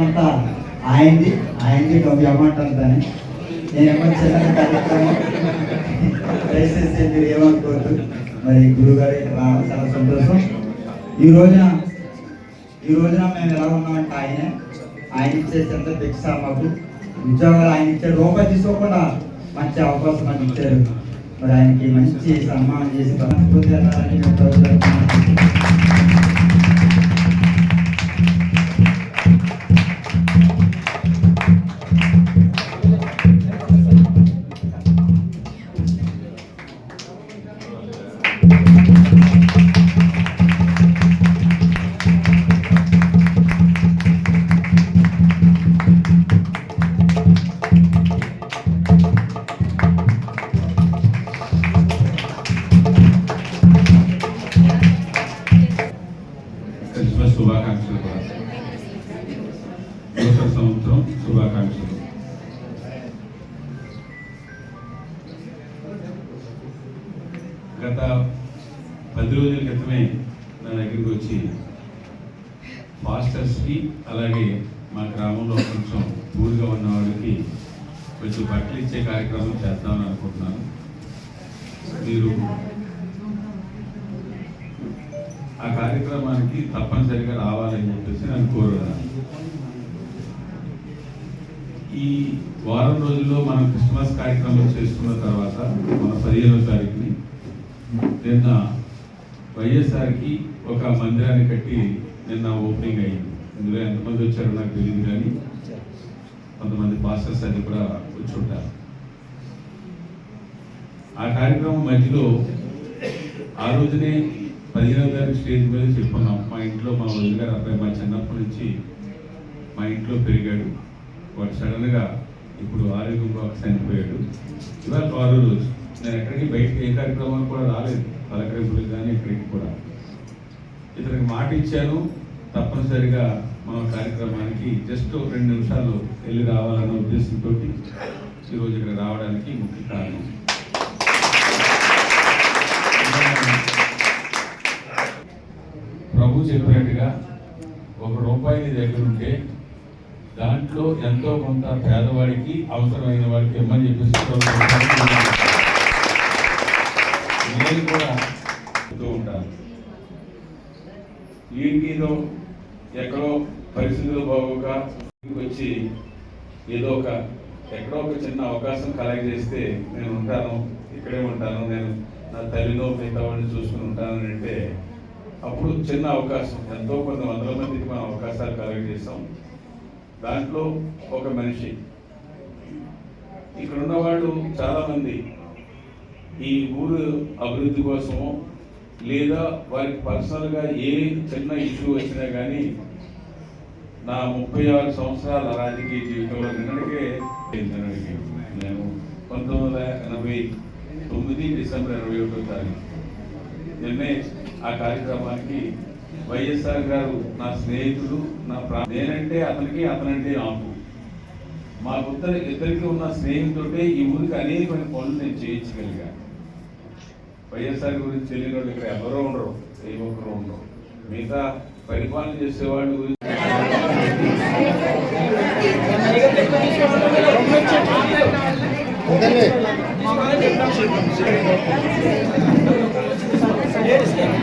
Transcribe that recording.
అంతా ఆయనది ఆయనది ఒక అమౌంట్ అంతానే నేనేమో చిన్న కార్యక్రమం? దయచేసి మీరు ఏమనుకోవద్దు. మరి గురుగారు రావడం చాలా సంతోషం. ఈ రోజున ఈ రోజున మేము ఎలా ఉన్నామంటే ఆయనే ఆయన ఇచ్చే చెంత భిక్ష మాకు. ఉద్యోగాలు ఆయన ఇచ్చే రూపాయి తీసుకోకుండా మంచి అవకాశం మాకు ఇచ్చారు. మరి ఆయనకి మంచి సన్మానం చేసి మనస్ఫూర్తిగా శుభాకాంక్షలు కూడా. నూతన సంవత్సరం శుభాకాంక్షలు. గత పది రోజుల క్రితమే నా దగ్గరికి వచ్చి ఫాస్టర్స్కి అలాగే మా గ్రామంలో కొంచెం పూర్గా ఉన్న వాళ్ళకి కొంచెం బట్టలు ఇచ్చే కార్యక్రమం చేద్దామని అనుకుంటున్నాను. మీరు ఆ కార్యక్రమానికి తప్పనిసరిగా రావాలని చెప్పేసి నేను కోరున్నాను ఈ వారం రోజుల్లో మనం క్రిస్మస్ కార్యక్రమం చేసుకున్న తర్వాత మన పదిహేనవ తారీఖుని నిన్న వైఎస్ఆర్కి ఒక మందిరాన్ని కట్టి నిన్న ఓపెనింగ్ అయింది. ఇందులో ఎంతమంది వచ్చారో నాకు తెలియదు కానీ కొంతమంది పాస్టర్స్ అది కూడా వచ్చి ఉంటారు. ఆ కార్యక్రమం మధ్యలో ఆ రోజునే పదిహేనవ తారీఖు స్టేజ్ మీద చెప్పుకున్నాం మా ఇంట్లో మా వదిలిగారు అబ్బాయి మా చిన్నప్పటి నుంచి మా ఇంట్లో పెరిగాడు. వాడు సడన్గా ఇప్పుడు ఆరోగ్యం బాగా చనిపోయాడు. ఇవాళ ఆరో రోజు. నేను ఎక్కడికి బయట ఏ కార్యక్రమాలు కూడా రాలేదు. పలకరింపులు కానీ ఎక్కడికి కూడా. ఇతనికి మాట ఇచ్చాను. తప్పనిసరిగా మన కార్యక్రమానికి జస్ట్ రెండు నిమిషాలు వెళ్ళి రావాలన్న ఉద్దేశంతో ఈరోజు ఇక్కడ రావడానికి ముఖ్య కారణం. ప్రభు చెప్పినట్టుగా ఒక రూపాయి నీ దగ్గర ఉంటే దాంట్లో ఎంతో కొంత పేదవాడికి అవసరమైన వాడికి ఇమ్మని చెప్పేసి నేను కూడా చెప్తూ ఉంటాను. వీడికి ఎక్కడో పరిస్థితులు బాగోక వచ్చి ఏదో ఒక ఎక్కడో ఒక చిన్న అవకాశం కలెక్ట్ చేస్తే నేను ఉంటాను ఇక్కడే ఉంటాను నేను నా తల్లిలో మిగతా వాడిని చూసుకుని ఉంటాను అంటే అప్పుడు చిన్న అవకాశం ఎంతో కొంత వందల మందికి మనం అవకాశాలు కలెక్ట్ చేస్తాం దాంట్లో ఒక మనిషి. ఇక్కడ ఉన్న వాళ్ళు ఈ ఊరు అభివృద్ధి కోసమో లేదా వారికి పర్సనల్గా ఏ చిన్న ఇష్యూ వచ్చినా కానీ నా ముప్పై ఆరు సంవత్సరాల రాజకీయ జీవితంలో నిన్నటికే నిన్నటికే నేను పంతొమ్మిది వందల ఎనభై తొమ్మిది డిసెంబర్ ఇరవై ఒకటో తారీఖు. నిన్నే ఆ కార్యక్రమానికి వైఎస్ఆర్ గారు నా స్నేహితుడు నా ప్రా నేనంటే అతనికి అతనంటే నాకు. మా ఇద్దరికి ఉన్న స్నేహితుడే ఈ ఊరికి అనేకమైన పనులు నేను చేయించగలిగాను వైఎస్ఆర్ గురించి తెలియని వాళ్ళు ఇక్కడ ఎవరో ఉండరు ఏ ఒక్కరు ఉండరు. మిగతా పరిపాలన చేసేవాళ్ళు గురించి